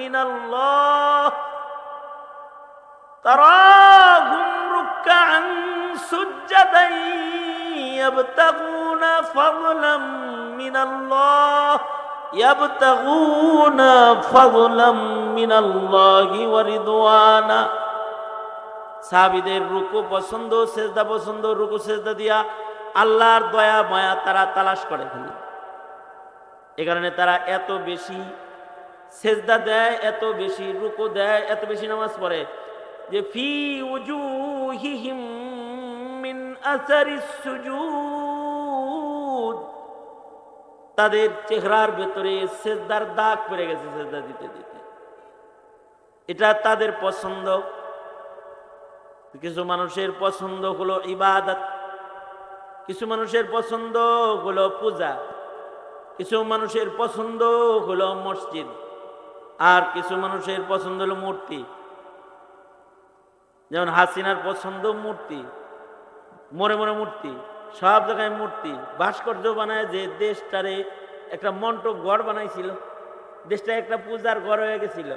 من الله تراهم ركعا سجدا يبتغون فضلا من الله يبتغون فضلا من الله ورضوانا সাহাবিদের রুকু পছন্দ সেজদা পছন্দ রুকু সেজদা দিয়া আল্লাহর দয়া মায়া তারা তালাশ করে ফেলে এ কারণে তারা এত বেশি সেজদা দেয়, এত বেশি রুকু দেয়, এত বেশি নামাজ পড়ে। যে ফি উজুহিহিম মিন তাদের চেহারার ভেতরে সেজদার দাগ পড়ে গেছে সেজদা দিতে দিতে। এটা তাদের পছন্দ। কিছু মানুষের পছন্দ হলো ইবাদত, কিছু মানুষের পছন্দ হলো পূজা, কিছু মানুষের পছন্দ হলো মসজিদ। আর কিছু মানুষের পছন্দ হলো মূর্তি। যেমন হাসিনার পছন্দ মূর্তি মরে মরে মূর্তি, সব জায়গায় মূর্তি। ভাস্কর্য বানায় যে দেশটারে একটা মন্ট গড় বানাইছিল দেশটা একটা পূজার ঘর হয়ে গেছিল।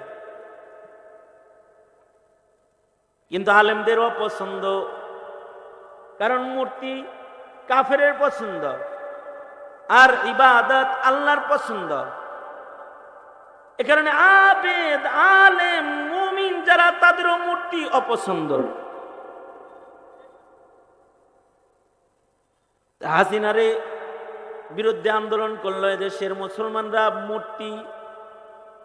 কিন্তু আলেমদেরও পছন্দ কারণ মূর্তি কাফেরের পছন্দ, আর ইবাদত আল্লাহর পছন্দ। এ কারণে আবেদ, আলেম, মুমিন যারা তাদেরও মূর্তি অপছন্দ হাসিনারে বিরুদ্ধে আন্দোলন করল দেশের মুসলমানরা, মূর্তি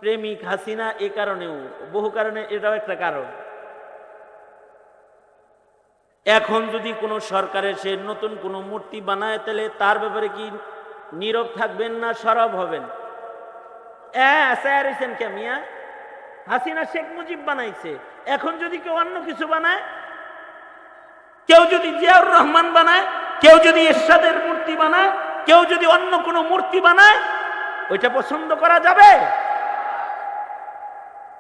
প্রেমিক হাসিনা এ কারণেও, বহু কারণে এটাও একটা কারণ। এখন যদি কোনো সরকারের সে নতুন কোনো মূর্তি বানায়, তাহলে তার ব্যাপারে কি নীরব থাকবেন না সরব হবেন? হয়েছেন কে হাসিনা শেখ মুজিব বানাইছে। এখন যদি কেউ অন্য কিছু বানায়? কেউ যদি জিয়াউর রহমান বানায়? কেউ যদি এরশাদের মূর্তি বানায়? কেউ যদি অন্য কোনো মূর্তি বানায়? ওইটা পছন্দ করা যাবে?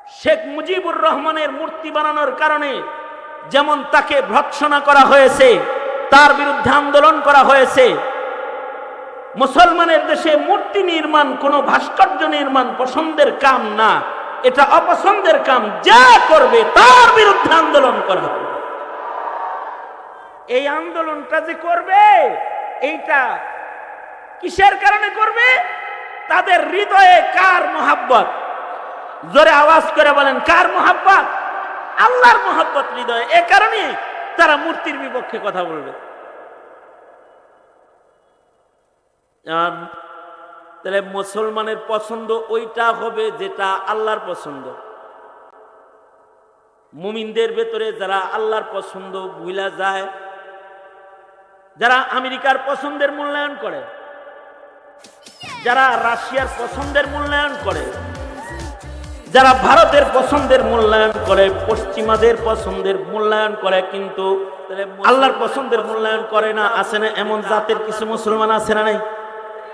শেখ মুজিবুর রহমানের মূর্তি বানানোর কারণে যেমন তাকে ভৎসনা করা হয়েছে, তার বিরুদ্ধে আন্দোলন করা হয়েছে মুসলমানের দেশে মূর্তি নির্মাণ, কোন ভাস্কর্য নির্মাণ পছন্দের কাম না। এটা অপছন্দের কাম, যা করবে তার বিরুদ্ধে আন্দোলন করা হবে। এই আন্দোলনটা যে করবে, এইটা কিসের কারণে করবে? তাদের হৃদয়ে কার মোহাব্বত? জোরে আওয়াজ করে বলেন, কার মোহাব্বত? আল্লাহর মোহাব্বত হৃদয়ে। এ কারণে তারা মূর্তির বিপক্ষে কথা বলবে। তাহলে মুসলমানের পছন্দ ওইটা হবে যেটা আল্লাহর পছন্দ। মুমিনদের ভেতরে যারা আল্লাহর পছন্দ ভুলা যায়, যারা আমেরিকার পছন্দের মূল্যায়ন করে, যারা রাশিয়ার পছন্দের মূল্যায়ন করে, যারা ভারতের পছন্দের মূল্যায়ন করে, পশ্চিমাদের পছন্দের মূল্যায়ন করে, কিন্তু আল্লাহর পছন্দের মূল্যায়ন করে না, আছে না এমন জাতের কিছু মুসলমান আছে না নাই?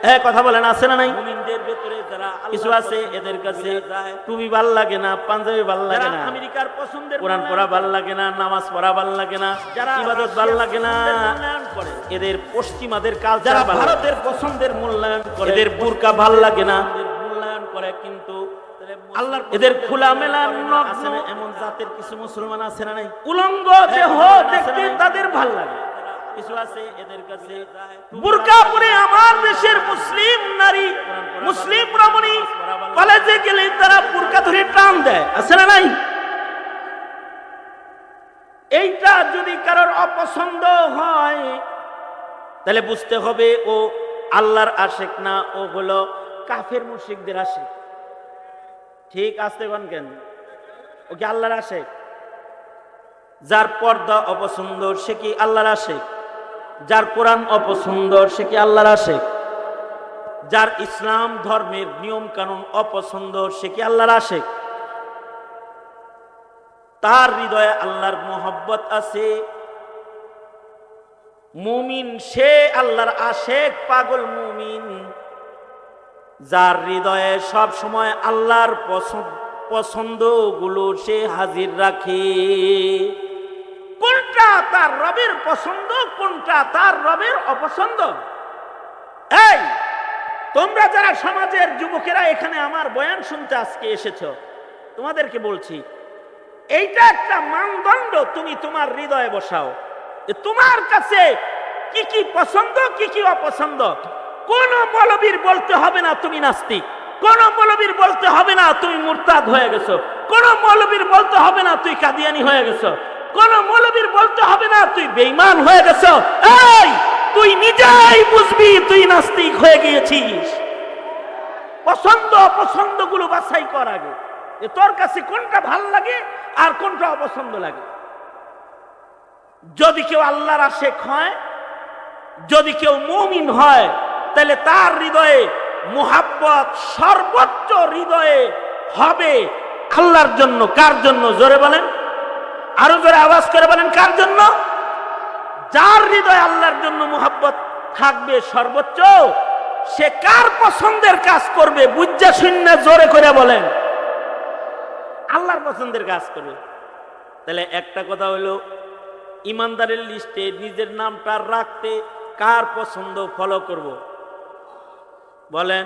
হ্যাঁ কথা বলেন আছে না নাই? কিছু আছে এদের কাছে টুপি ভালো লাগে না পাঞ্জাবি ভালো লাগে না আমেরিকার পছন্দের কোরআন পড়া ভালো লাগে না নামাজ পড়া ভালো লাগে না ইবাদত ভালো লাগে না এদের পশ্চিমাদের কাল যারা ভারতের পছন্দের মূল্যায়ন করে এদের বুরকা ভালো লাগে না। মূল্যায়ন করে কিন্তু আল্লাহ এদের খোলা মেলা এমন জাতের কিছু মুসলমান আছে না নাই? উলঙ্গ দেহ দেখতে তাদের ভালো লাগে। এইটা যদি কারোর অপছন্দ হয়, তাহলে বুঝতে হবে ও আল্লাহর আশেক না, ও হলো কাফের মুশিকদের আশেক। ঠিক আসতে কোন কেন? ও কি আল্লাহর আশেক? যার পর্দা অপছন্দ, সে কি আল্লাহর আশেক? যার কোরআন অপছন্দ সে কি আল্লাহর আশেক? যার ইসলাম ধর্মের নিয়ম কানুন অপছন্দ সে কি আল্লাহর আশেক? তার হৃদয়ে আল্লাহর মোহব্বত আছে। মুমিন, সে আল্লাহর আশেক পাগল মুমিন, যার হৃদয়ে সব সময় আল্লাহর পছন্দগুলো সে হাজির রাখে। কোনটা তার রবের পছন্দ, কোনটা তার রবের অপছন্দ? এই, তোমরা যারা সমাজের যুবকেরা এখানে আমার বয়ান শুনতে আজকে এসেছ, তোমাদেরকে বলছি, এইটা একটা মানদণ্ড তুমি তোমার হৃদয়ে বসাও তোমার কাছে কি কি পছন্দ, কি কি অপছন্দ। কোন মৌলবীর বলতে হবে না তুমি নাস্তিক, কোন মৌলবীর বলতে হবে না তুমি মুরতাদ হয়ে গেছো, কোন মৌলবীর বলতে হবে না তুই কাদিয়ানি হয়ে গেছো। কোন মৌলবীর বলতে হবে না, তুই বেঈমান হয়ে গেছ। এই, তুই নিজেই বুঝবি তুই নাস্তিক হয়ে গিয়েছিস। পছন্দ অপছন্দগুলো বাছাই কর আগে। তোর কাছে কোনটা ভালো লাগে আর কোনটা অপছন্দ লাগে। যদি কেউ আল্লাহর আশেক হয়, যদি কেউ মুমিন হয়, তাহলে তার হৃদয়ে মোহাব্বত সর্বোচ্চ হৃদয়ে হবে আল্লাহর জন্য। কার জন্য? জোরে বলেন। আরও জোরে আওয়াজ করে বলেন, কার জন্য? যার হৃদয়ে আল্লাহর জন্য মোহাব্বত থাকবে সর্বোচ্চ, সে কার পছন্দের কাজ করবে? বুঝা শূন্য জোরে করে বলেন। আল্লাহর পছন্দের কাজ করবে। তাহলে একটা কথা হলো ইমানদারের লিস্টে নিজের নামটা রাখতে কার পছন্দ ফলো করব? বলেন,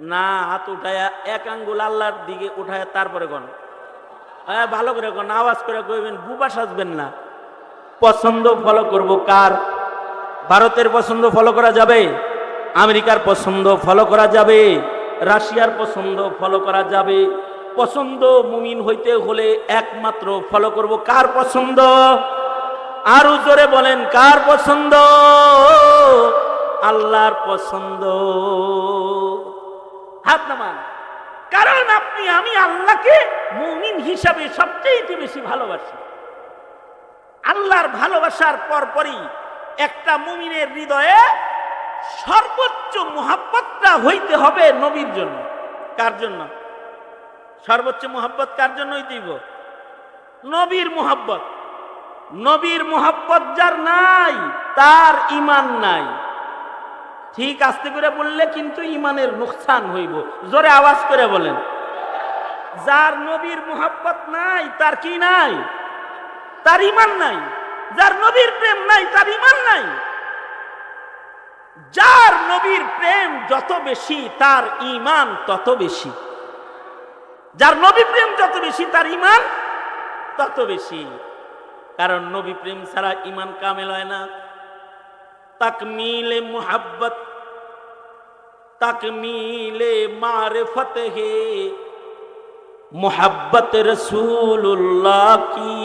না, হাত উঠায়া এক আঙ্গুল আল্লাহর দিকে উঠায় তারপরে কোন হ্যাঁ ভালো করে কোন, আওয়াজ করে কইবেন, বুবা সাজবেন না। পছন্দ ফলো করব কার? ভারতের পছন্দ ফলো করা যাবে? আমেরিকার পছন্দ ফলো করা যাবে? রাশিয়ার পছন্দ ফলো করা যাবে? পছন্দ মুমিন হইতে হলে একমাত্র ফলো করব কার পছন্দ? আরও জোরে বলেন, কার পছন্দ? আল্লাহর পছন্দ। হাত নামান। কারণ আপনি, আমি আল্লাহকে মুমিন হিসাবে সবচেয়ে বেশি ভালোবাসি। আল্লাহর ভালোবাসার পরপরই একটা মুমিনের হৃদয়ে সর্বোচ্চ মোহাব্বতটা হইতে হবে নবীর জন্য। কার জন্য? সর্বোচ্চ মোহাব্বত কার জন্য হইতেইব নবীর মোহাব্বত। নবীর মোহাব্বত যার নাই, তার ইমান নাই। ঠিক আস্তে করে বললে কিন্তু ইমানের নুকসান হইব। জোরে আওয়াজ করে বলেন। যার নবীর মোহাব্বত নাই, তার কি নাই? তার ইমান নাই। যার নবীর প্রেম নাই, তার ইমান নাই। যার নবীর প্রেম যত বেশি, তার ইমান তত বেশি। যার নবী প্রেম যত বেশি, তার ইমান তত বেশি। কারণ নবী প্রেম ছাড়া ইমান কামেল হয় না। तकमील मोहब्बत, तकमील मारफत है। मोहब्बत रसूलुल्लाह की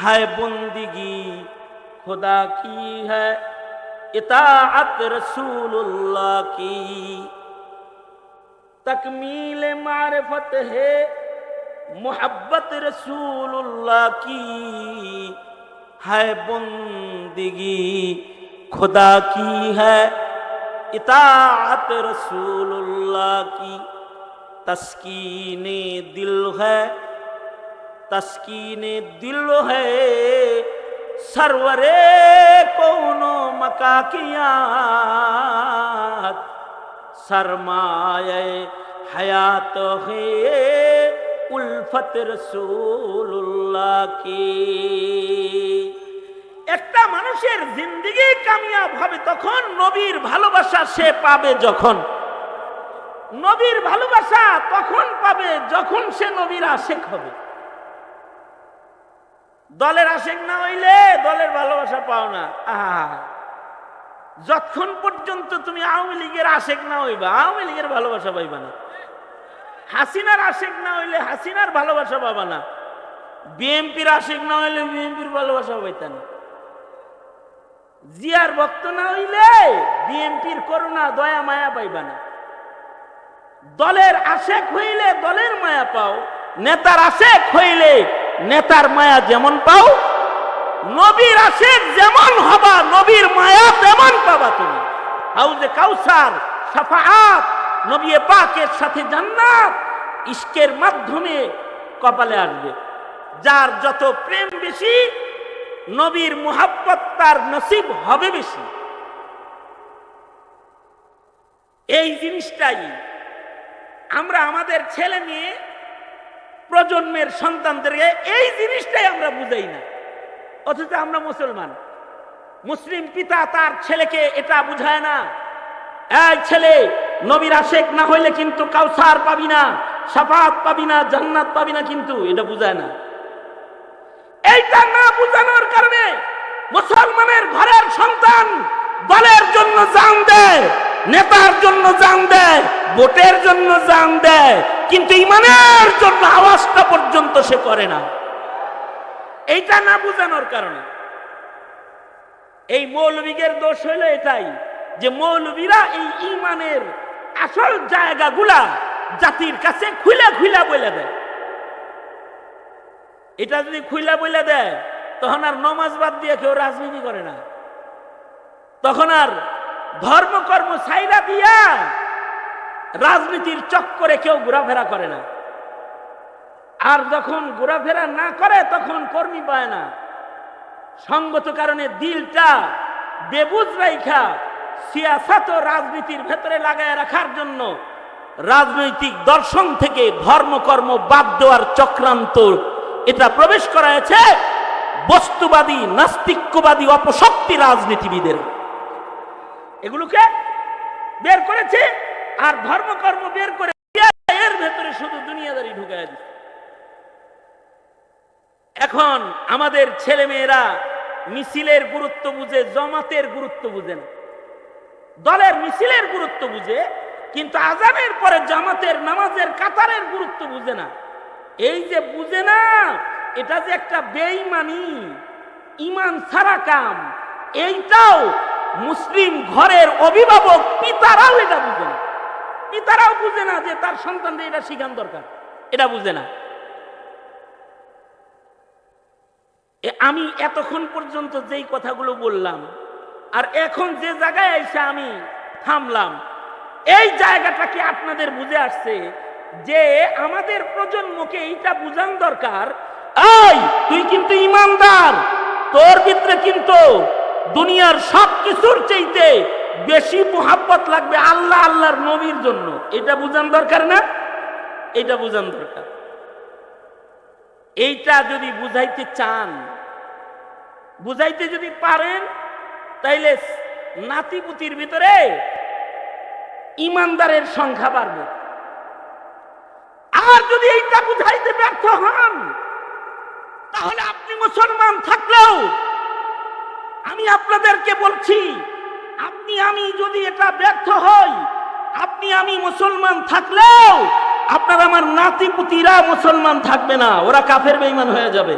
है बंदगी, खुदा की है इताअत रसूलुल्लाह की। तकमील मारफत है, मोहब्बत रसूलुल्लाह की। है बंदगी खुदा की है, इताअत रसूलुल्लाह की। तस्कीने दिल है, तस्कीने दिल है, सरवरे कोनो मका किया सरमाए हयात है। উলফতের একটা মানুষের জিন্দিগি কামিয়াব হবে তখন নবীর ভালোবাসা সে পাবে যখন। নবীর ভালোবাসা তখন পাবে যখন সে নবীর আশেক হবে। দলের আশেক না হইলে দলের ভালোবাসা পাও না। আহা। যতক্ষণ পর্যন্ত তুমি আওয়ামী লীগের আশেক না হইবা, আওয়ামী লীগের ভালোবাসা পাইবা না। হাসিনার আশেক না হইলে হাসিনার ভালোবাসা পাবা না। বিএমপির আশেক না হইলে বিএমপির ভালোবাসা পাইতা না জিয়ার ভক্ত না হইলে বিএমপির করুণা, দয়া, মায়া পাইবা না। দলের আশেক হইলে দলের মায়া পাও, নেতার আশেক হইলে নেতার মায়া যেমন পাও, নবীর আশেক যেমন হবা, নবীর মায়া তেমন পাবা তুমি। হাউজে কাউসার, সাফাআত নবী পাকের সাথে জান্নাত ইশকের মাধ্যমে কপালে আসবে। যার যত প্রেম বেশি, নবীর মুহাব্বত তার নসিব হবে বেশি। এই জিনিসটাই আমরা আমাদের ছেলে মেয়ে, প্রজন্মের সন্তানদেরকে এই জিনিসটাই আমরা বুঝাই না। অথচ আমরা মুসলমান। মুসলিম পিতা তার ছেলেকে এটা বুঝায় না, এই ছেলে নবীর আশেক না হইলে কিন্তু কাউসার পাবি না, সাফাত পাবি না, জান্নাত পাবি না কিন্তু এটা বুঝায় না। এইটা না বুঝানোর কারণে মুসলমানের ঘরের সন্তান দলের জন্য জান দেয়, নেতার জন্য জান দেয়, ভোটের জন্য জান দেয়, কিন্তু ইমানের জন্য আওয়াজটা পর্যন্ত সে করে না। এইটা না বুঝানোর কারণে এই মৌলবীদের দোষ হইল এটাই যে মৌলবীরা এই ইমানের আসল জায়গাগুলা জাতির কাছে খুলে খুলে বলে দেয়। এটা যদি খুইলা বইলা দেয়, তখন আর নমাজ বাদ দিয়ে কেউ রাজনীতি করে না। তখন আর ধর্মকর্ম সাইরা দিয়া রাজনীতির চক্করে কেউ ঘোরাফেরা করে না। আর যখন ঘোরাফেরা না করে, তখন কর্মী পায় না। সঙ্গত কারণে দিলটা বেবুজ রাইখা সিয়াসাত রাজনীতির ভেতরে লাগায় রাখার জন্য রাজনৈতিক দর্শন থেকে ধর্মকর্ম বাদ দেওয়ার চক্রান্ত। এটা প্রবেশ করাছে বস্তুবাদী, নাস্তিক্যবাদী, অপশক্তি রাজনীতিবিদের। এগুলোকে বের করেছে আর ধর্মকর্ম বের করে এর ভেতরে শুধু দুনিয়াদারি ঢুকায় দিচ্ছে এখন আমাদের ছেলে মেয়েরা মিছিলের গুরুত্ব বুঝে, জমাতের গুরুত্ব বুঝে না। দলের মিছিলের গুরুত্ব বুঝে, কিন্তু আজানের পরে জামাতের নামাজের কাতারের গুরুত্ব বুঝে না। এই যে বুঝে না, এটা যে একটা বেইমানি ইমান ছাড়া কাম, এইটাও মুসলিম ঘরের অভিভাবক পিতারাও এটা বুঝে না। পিতারাও বুঝে না যে তার সন্তানদের এটা শিখান দরকার, এটা বুঝে না। আমি এতক্ষণ পর্যন্ত যেই কথাগুলো বললাম আর এখন যে জায়গায় এসে আমি থামলাম, এই জায়গাটা কি আপনাদের বুঝে আসছে যে আমাদের প্রজন্মকে এইটা বুঝান দরকার? এই, তুই কিন্তু ইমানদার, তোর ভিতরে কিন্তু দুনিয়ার সব কিছুর চাইতে বেশি মোহাব্বত লাগবে আল্লাহ আল্লাহর নবীর জন্য। এটা বুঝান দরকার না? এটা বুঝান দরকার। এইটা যদি বুঝাইতে চান, বুঝাইতে যদি পারেন তাইলে নাতিপুতির ভিতরে ইমানদারের সংখ্যা বাড়বে। আর যদি এইটা বুঝাইতে ব্যর্থ হন, তাহলে আপনি মুসলমান থাকলেও আমি আপনাদেরকে বলছি, আপনি আমি যদি এটা ব্যর্থ হই, আপনি আমি মুসলমান থাকলেও আপনার আমার নাতিপুতিরা মুসলমান থাকবে না, ওরা কাফের বেইমান হয়ে যাবে।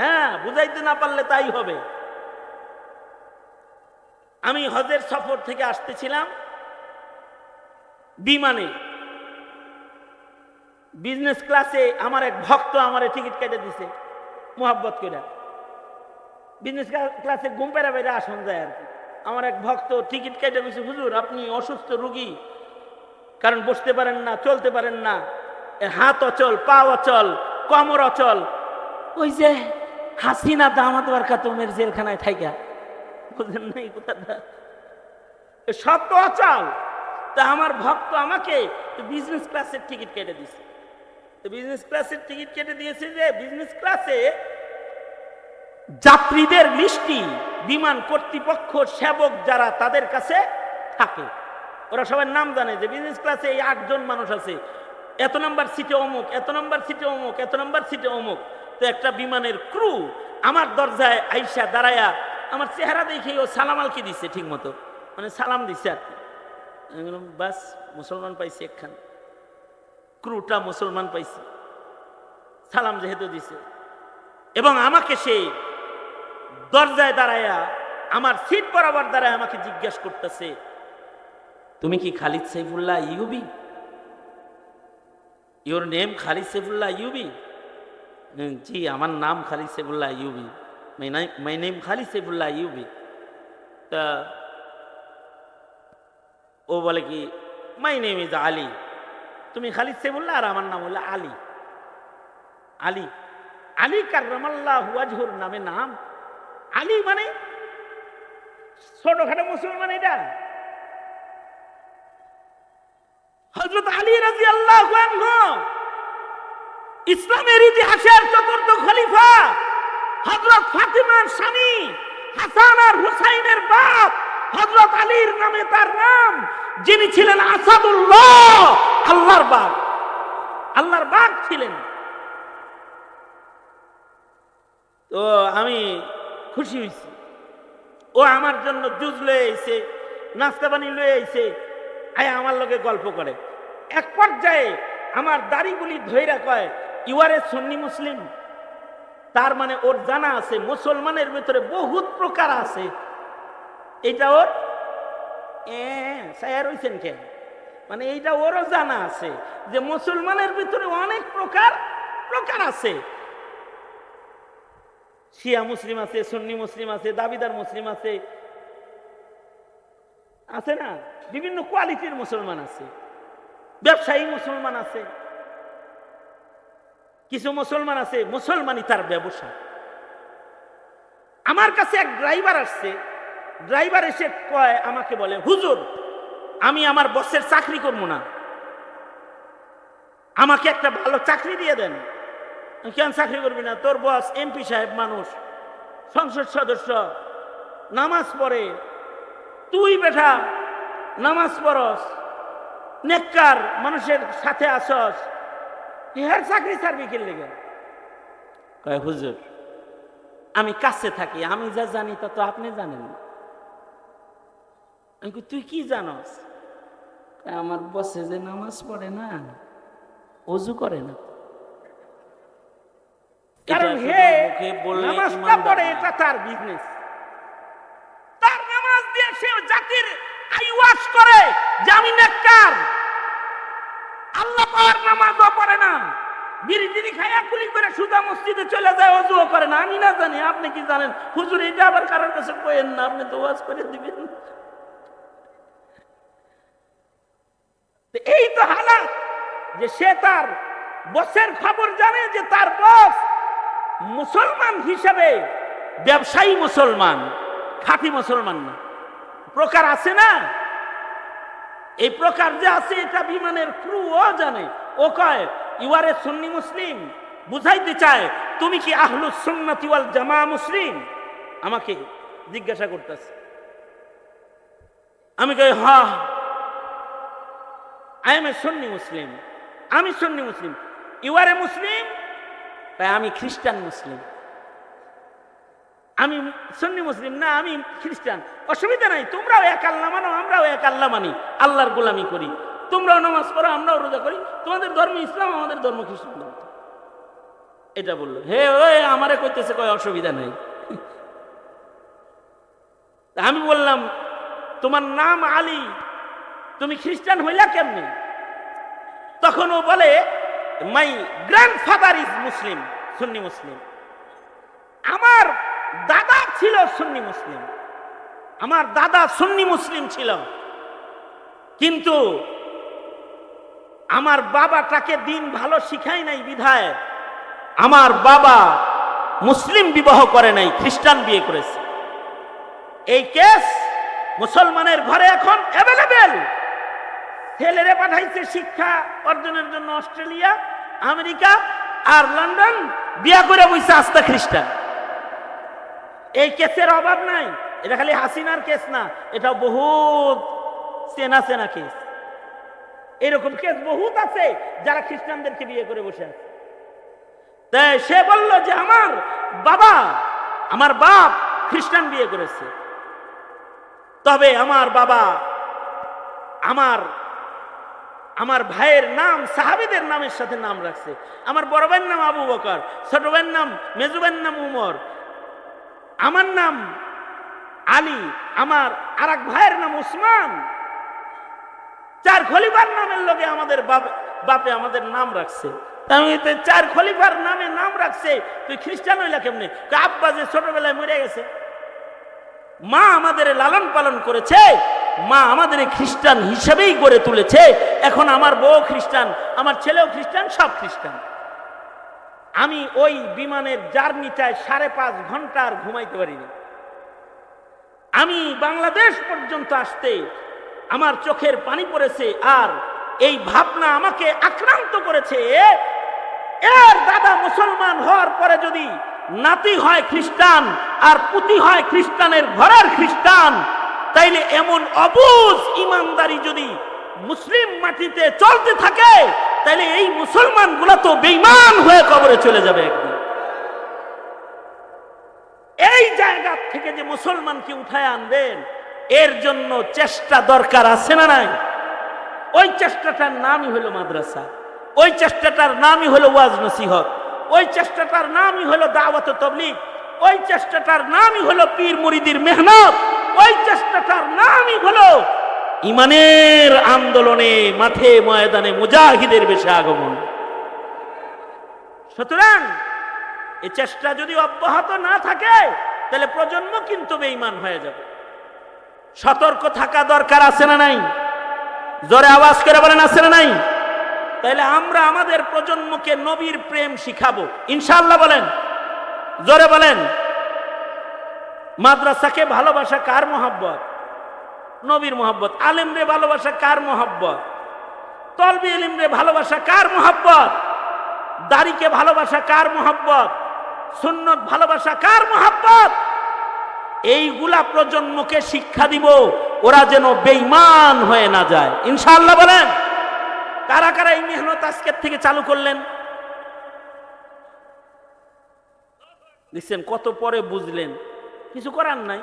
হ্যাঁ বুঝাইতে না পারলে তাই হবে। আমি হজের সফর থেকে আসতেছিলাম বিমানে। বিজনেস ক্লাসে আমার এক ভক্ত আমার টিকিট কেটে দিছে, মোহাব্বত করে বিজনেস ক্লাসে ঘুম পেরা বেড়ে আসন যায় আর কি। আমার এক ভক্ত টিকিট কেটে দিছে, হুজুর, আপনি অসুস্থ রুগী, কারণ বসতে পারেন না, চলতে পারেন না। হাত অচল, পা অচল, কমর অচল। ওই যে হাসিনা দামাত বারকা তুমের জেলখানায় থাইকা। বুঝলেন না এই কথাটা। এ সব তো অচল। তা আমার ভক্ত আমাকে বিজনেস ক্লাসের টিকিট কেটে দিছে। তো বিজনেস ক্লাসের টিকিট কেটে দিয়েছে যে বিজনেস ক্লাসে যাত্রীদের লিস্টি বিমান কর্তৃপক্ষ সেবক যারা তাদের কাছে থাকে। ওরা সবাই নাম জানে যে বিজনেস ক্লাসে এই আটজন মানুষ আছে। এত নাম্বার সিটে অমুক এত নাম্বার সিটে অমুক এত নাম্বার সিটে অমুক। তো একটা বিমানের ক্রু আমার দরজায় আইসা দাঁড়ায়া আমার চেহারা দেখে ও সালাম আলকি দিচ্ছে ঠিক মতো মানে সালাম দিচ্ছে আর কি। বললাম, বাস, মুসলমান পাইছি একখান। ক্রুটা মুসলমান পাইছি। সালাম যেহেতু দিছে। এবং আমাকে সে দরজায় দাঁড়ায়া আমার সিট বরাবর দাঁড়ায় আমাকে জিজ্ঞেস করতেছে, তুমি কি খালিদ সাইফুল্লাহ ইউবি? ইওর নেম খালিদ সাইফুল্লাহ ইউবি? জি, আমার নাম খালিদ সাইফুল্লাহ ইউবি। মাই নেম খালিদ সাইফুল্লাহ ইউবি তা ও বলে কি মাই নেম ইজ আলী তুমি খালিদ সাইফুল্লাহ আর আমার নাম হলো আলী। আলী। আলী কার্রামাল্লাহ হুয়াজহুর নামে নাম। আলী মানে ছোটখাটো মুসলমান এটা। হজরত আলী রাজি আল্লাহ ইসলামের ইতিহাসের চতুর্থ খলিফা। হজরত ফাতিমার স্বামী হাসান আর হুসাইনের বাপ হজরত আলীর নামে তার নাম, যিনি ছিলেন আসাদুল্লাহ, আল্লাহর বাগ আল্লাহর বাগ ছিলেন। তো আমি খুশি হয়েছি। ও আমার জন্য জুজ লয়ে আইছে, নাস্তা পানি লয়ে আইছে, আয় আমার লোকে গল্প করে। এক পর্যায়ে আমার দাড়িগুলি ধৈরা কয়, ইউ আর এ সন্নি মুসলিম? তার মানে ওর জানা আছে, মুসলমানের ভিতরে বহুত প্রকার আছে। এটা ওর সায়ার হইছেন কেন? মানে এইটা ওরও জানা আছে যে মুসলমানের ভিতরে অনেক প্রকার প্রকার আছে। শিয়া মুসলিম আছে, সুন্নি মুসলিম আছে, দাবিদার মুসলিম আছে। আছে না? বিভিন্ন কোয়ালিটির মুসলমান আছে। ব্যবসায়ী মুসলমান আছে। কিছু মুসলমান আছে, মুসলমানই তার ব্যবসা। আমার কাছে এক ড্রাইভার আসছে, ড্রাইভার এসে কয়, আমাকে বলে, হুজুর, আমি আমার বসের চাকরি করব না। আমাকে একটা ভালো চাকরি দিয়ে দেন। কেন চাকরি করবি না? তোর বস এমপি সাহেব মানুষ, সংসদ সদস্য, নামাজ পড়ে। তুই বেটা, নামাজ পড়স, নেককার মানুষের সাথে আসস ইহার চাকরি ছাড়বি কি লেগে? কয় হুজুর আমি কাছে থাকি আমি যা জানি তা তো আপনি জানেন না। আমি তুই কি জানস? আমার বসে যে নামাজ পড়ে না অজু করে না। কারণ হে নামাজটা পড়ে এটা তার বিজনেস তার নামাজ দিয়ে সে জাতির আইওয়াজ করে যে আমি নেককার। আল্লাহ পাওয়ার নামাজও পড়ে না। বিড়ি টিড়ি খাইয়া কুলি করে সুদা মসজিদে চলে যায়, অজুও করে না। আমি না জানি, আপনি কি জানেন? হুজুর, এটা আবার কারোর কাছে কইেন না, আপনি তো ওয়াজ করে দিবেন। এই তো হালাত যে সে তার বসের খবর জানে যে তার বস মুসলমান হিসাবে ব্যবসায়ী মুসলমান, খাঁটি মুসলমান না। প্রকার আছে না? এই প্রকার যে আছে, এটা বিমানের ক্রু ও জানে। ও কয় ইউ আর এ সুন্নি মুসলিম বুঝাইতে চায়, তুমি কি আহলুস সুন্নাতি ওয়াল জামা মুসলিম? আমাকে জিজ্ঞাসা করতেছে। আমি কই হ্যাঁ আই এম এ সুন্নি মুসলিম আমি সুন্নি মুসলিম ইউ আর এ মুসলিম তাই আমি খ্রিস্টান মুসলিম। আমি সুন্নি মুসলিম না, আমি খ্রিস্টান। অসুবিধা নাই, তোমরাও এক আল্লাহ মানো, আমরাও এক আল্লাহ মানি। আল্লাহর গোলামি করি। তোমরাও নামাজ পড়ো, আমরাও রোজা করি। তোমাদের ধর্ম ইসলাম, আমাদের ধর্ম খ্রিস্টান। ধর্ম। এটা বলল। হে, ওই আমারে করতেছে কয়, অসুবিধা নাই। আমি বললাম, তোমার নাম আলী, তুমি খ্রিস্টান হইলা কেমনি? তখন ও বলে my grandfather is Muslim Sunni Muslim. আমার দাদা ছিল সুন্নি মুসলিম। আমার দাদা সুন্নি মুসলিম ছিল। কিন্তু আমার বাবাটাকে দিন ভালো শিখাই নাই বিধায়। আমার বাবা মুসলিম বিবাহ করে নাই, খ্রিস্টান বিয়ে করেছে। এই কেস মুসলমানের ঘরে এখন অ্যাভেলেবেল ছেলেরে পাঠাইছে শিক্ষা অর্জনের জন্য অস্ট্রেলিয়া, আমেরিকা আর লন্ডন, বিয়া করে বইছে আস্তা খ্রিস্টান। এই কেসের অভাব নাই। এটা খালি হাসিনার কেস না, এটা বহুত চেনা চেনা কেস। এরকম কেস বহুত আছে, যারা খ্রিস্টানদেরকে বিয়ে করে বসে আছে। তাই সে বলল যে, আমার বাবা, আমার বাপ খ্রিস্টান বিয়ে করেছে। তবে আমার বাবা, আমার আমার ভাইয়ের নাম, সাহাবিদের নামের সাথে নাম রাখছে। আমার বড় ভাইয়ের নাম আবু বকর, ছোট ভাইয়ের নাম, মেজু নাম উমর। আমার নাম আলী, আমার আর ভাইয়ের নাম উসমান। চার খলিফার নামের লোকে আমাদের বাপ- আমাদের নাম রাখছে। আমি তো চার খলিফার নামে নাম রাখছে, তুই খ্রিস্টান হইলা কেমনে? আব্বা যে ছোটবেলায় মরে গেছে। মা আমাদের লালন পালন করেছে, মা আমাদের খ্রিস্টান হিসেবেই গড়ে তুলেছে। এখন আমার বউ খ্রিস্টান, আমার ছেলেও খ্রিস্টান, সব খ্রিস্টান। আমি ওই বিমানের জার্নিটায় সাড়ে পাঁচ ঘণ্টা আর ঘুমাইতে পারিনি। আমি বাংলাদেশ পর্যন্ত আসতে আমার চোখের পানি পড়েছে আর এই ভাবনা আমাকে আক্রান্ত করেছে। এর দাদা মুসলমান হওয়ার পরে যদি নাতি হয় খ্রিস্টান আর পুতি হয় খ্রিস্টানের ঘরের খ্রিস্টান, তাইলে এমন অবুজ ইমানদারি যদি মুসলিম মাটিতে চলতে থাকে তাইলে এই মুসলমানগুলা তো বেইমান হয়ে কবরে চলে যাবে একদিন। এই জায়গা থেকে যে মুসলমানকে উঠায় আনবেন, এর জন্য চেষ্টা দরকার আছে না নাই? ওই চেষ্টাটার নামই হলো মাদ্রাসা, ওই চেষ্টাটার নামই হলো ওয়াজ নসিহত, ওই চেষ্টাটার নামই হলো দাওয়াত তবলিগ, ওই চেষ্টাটার নামই হলো পীর মুরিদির মেহনত, ওই হলো ইমানের আন্দোলনে, মাঠে, ময়দানে মুজাহিদের বেশি আগমন। সুতরাং এই চেষ্টা যদি অব্যাহত না থাকে, তাহলে প্রজন্ম কিন্তু বেঈমান হয়ে যাবে। সতর্ক থাকা দরকার আছে না নাই? জোরে আওয়াজ করে বলেন, আছে না নাই? তাহলে আমরা আমাদের প্রজন্মকে নবীর প্রেম শিখাবো। ইনশাআল্লাহ বলেন, জোরে বলেন। মাদ্রাসাকে ভালোবাসা কার মোহাব্বত? নবীর মোহাব্বত। আলেমরে ভালোবাসা কার মোহাব্বত? তলবি ইলিমরে ভালোবাসা কার মোহাব্বত? দাড়িকে ভালোবাসা কার মোহাব্বত? সুন্নত ভালোবাসা কার মোহাব্বত? এইগুলা প্রজন্মকে শিক্ষা দিব, ওরা যেন বেইমান হয়ে না যায়। ইনশাআল্লাহ বলেন, কারা কারা এই মেহনত আজকের থেকে চালু করলেন? দেখছেন কত পরে বুঝলেন? কিছু করার নাই?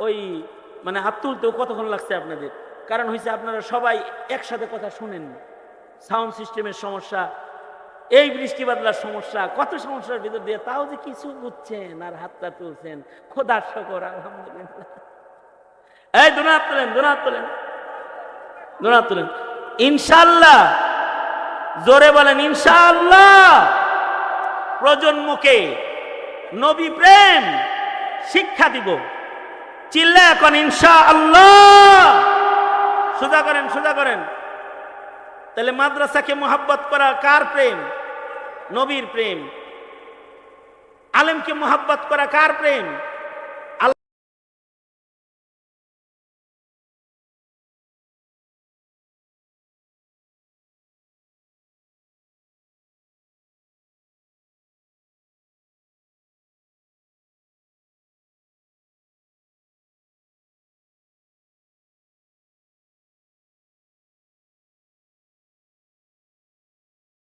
ওই মানে হাত তুলতেও কতক্ষণ লাগছে আপনাদের? কারণ হয়েছে আপনারা সবাই একসাথে কথা শুনেন সাউন্ড সিস্টেমের সমস্যা, এই বৃষ্টি বাদলার সমস্যা, কত সমস্যার ভিতর দিয়ে তাও যে কিছু বুঝছেন আর হাতটা তুলছেন। খোদার শকর, আলহামদুলিল্লাহ। এই দোনাত তোলেন দোনাত তোলেন। দোনাত তোলেন। ইনশাল্লাহ জোরে বলেন ইনশাল্লাহ প্রজন্মকে নবী প্রেম শিক্ষা দিব। চিল্লা এখন ইনশা আল্লাহ সোজা করেন সোজা করেন। তাহলে মাদ্রাসাকে মোহাব্বত করা কার প্রেম? নবীর প্রেম। আলেমকে মোহাব্বত করা কার প্রেম?